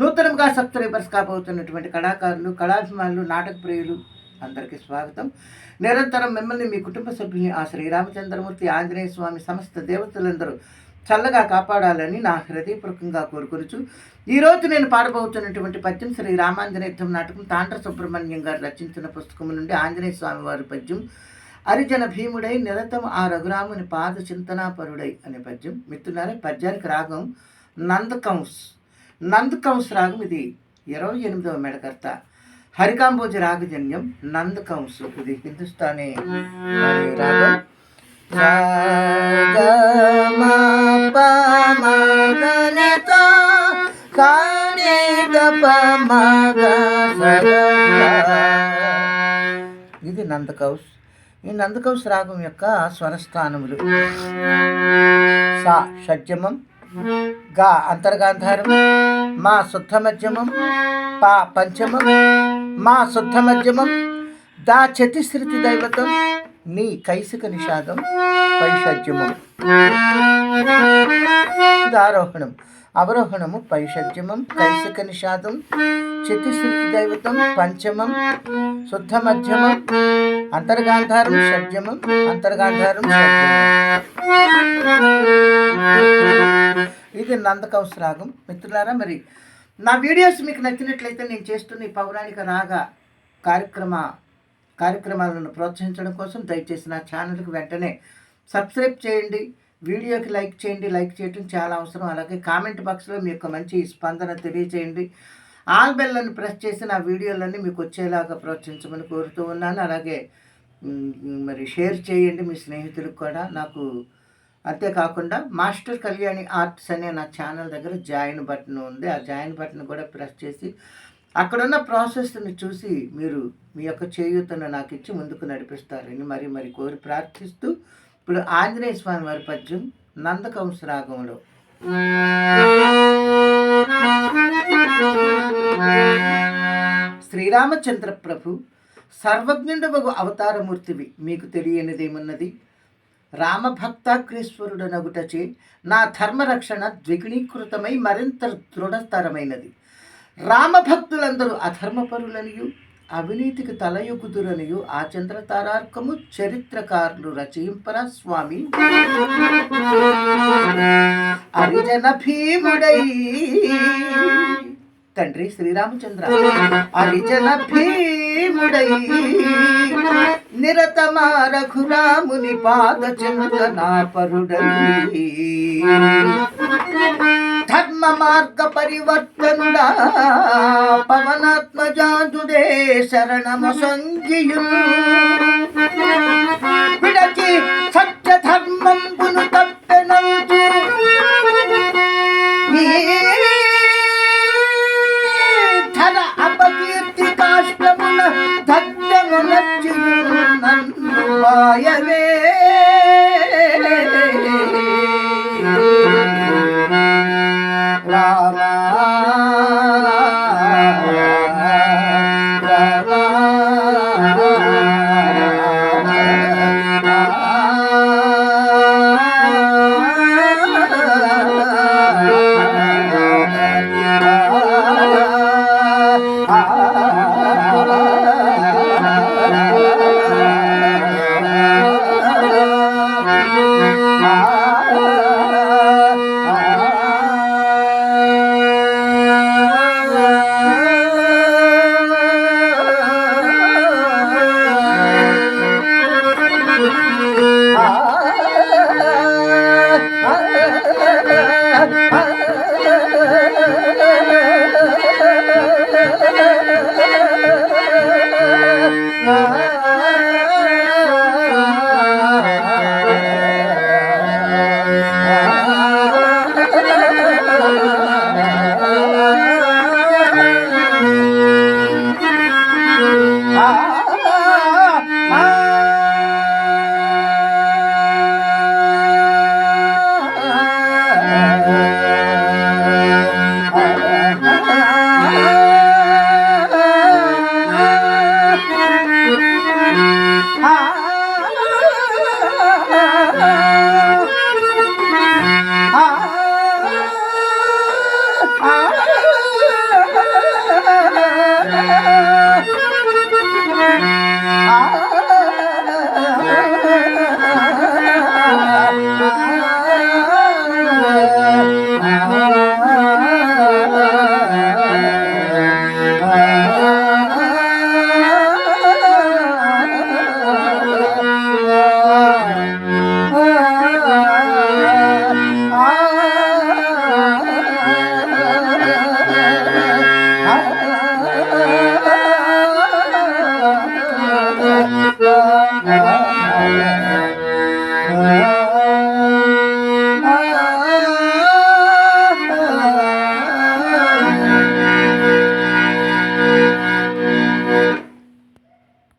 నూతనంగా సబ్స్క్రైబర్స్ కాబోతున్నటువంటి కళాకారులు కళాభిమానులు నాటక ప్రియులు అందరికీ స్వాగతం. నిరంతరం మిమ్మల్ని మీ కుటుంబ సభ్యుల్ని ఆ శ్రీరామచంద్రమూర్తి ఆంజనేయ స్వామి సమస్త దేవతలందరూ చల్లగా కాపాడాలని నా హృదయపూర్వకంగా కోరుకొనుచు ఈరోజు నేను పాడబోతున్నటువంటి పద్యం శ్రీ రామాంజనేయుద్ధం నాటకం తాండ్ర సుబ్రహ్మణ్యం గారు రచించిన పుస్తకం నుండి ఆంజనేయ స్వామి వారి పద్యం అరిజన భీముడై నిరతం ఆ రఘురాముని పాద చింతనాపరుడై అనే పద్యం. మిత్రులారే పద్యానికి రాగం నందకంస్. నందకంస్ రాగం ఇది. ఇరవై ఎనిమిదవ మెడకర్త హరికాంబోజ రాగజన్యం నందకంస్ ఇది హిందుస్థానీ రాగం. ఇది నందకౌస్. ఈ నందకౌస్ రాగం యొక్క స్వరస్థానములు. సా షడ్జమం గా అంతర్గాంధారం మా శుద్ధ మధ్యమం పా పంచమం మా శుద్ధ మధ్యమం దా చతిశ్రుతి దైవతం నీ కైసిక నిషాదం పైషజ్యమం దారోహణం ఆరోహణం. అవరోహణము పైషజ్యమం కైసిక నిషాదం చతుశ్రుతి దైవతం పంచమం శుద్ధ మధ్యమం అంతర్గాంధారం షడ్జమం అంతర్గాంధారం షడ్జమం ఇది నందకౌస్ రాగం. మిత్రులారా మరి నా వీడియోస్ మీకు నచ్చినట్లయితే నేను చేస్తున్న ఈ పౌరాణిక రాగ కార్యక్రమ కార్యక్రమాలను ప్రోత్సహించడం కోసం దయచేసి నా ఛానల్కి వెంటనే సబ్స్క్రైబ్ చేయండి. వీడియోకి లైక్ చేయండి. లైక్ చేయడం చాలా అవసరం. అలాగే కామెంట్ బాక్స్లో మీ యొక్క మంచి స్పందన తెలియచేయండి. ఆల్ బెల్లను ప్రెస్ చేసి నా వీడియోలన్నీ మీకు వచ్చేలాగా ప్రోత్సహించమని కోరుతూ ఉన్నాను. అలాగే మరి షేర్ చేయండి మీ స్నేహితులకు కూడా. నాకు అంతేకాకుండా మాస్టర్ కళ్యాణి ఆర్ట్స్ అనే నా ఛానల్ దగ్గర జాయిన్ బటన్ ఉంది. ఆ జాయిన్ బటన్ కూడా ప్రెస్ చేసి అక్కడున్న ప్రాసెస్ని చూసి మీరు మీ యొక్క చేయూతను నాకు ఇచ్చి ముందుకు నడిపిస్తారని మరి మరి కోరి ప్రార్థిస్తూ ఇప్పుడు ఆంజనేయ స్వామి వారి పద్యం నందకంస రాగంలో. శ్రీరామచంద్ర ప్రభు సర్వజ్ఞుడవగు అవతారమూర్తివి మీకు తెలియనిదేమున్నది? రామభక్తాగ్రేశ్వరుడనగుటచే నా ధర్మరక్షణ ద్విగుణీకృతమై మరింత దృఢతరమైనది. రామభక్తులందరూ అధర్మపరులనియు అవినీతికి తలయొగుదురనియు ఆ చంద్రతారార్కము చరిత్రకారులు రచయింపరా స్వామి. హరిజన భీముడై తండ్రి శ్రీరామచంద్ర. హరిజన భీముడై నిరతమా రఘురాముని పాద చింతనాపరుడై ధర్మ మార్గ పరివర్తనుడా పవనాత్మజాతుడే శరణమ సంగియు విడచి సత్య ధర్మంబును la la la Hola,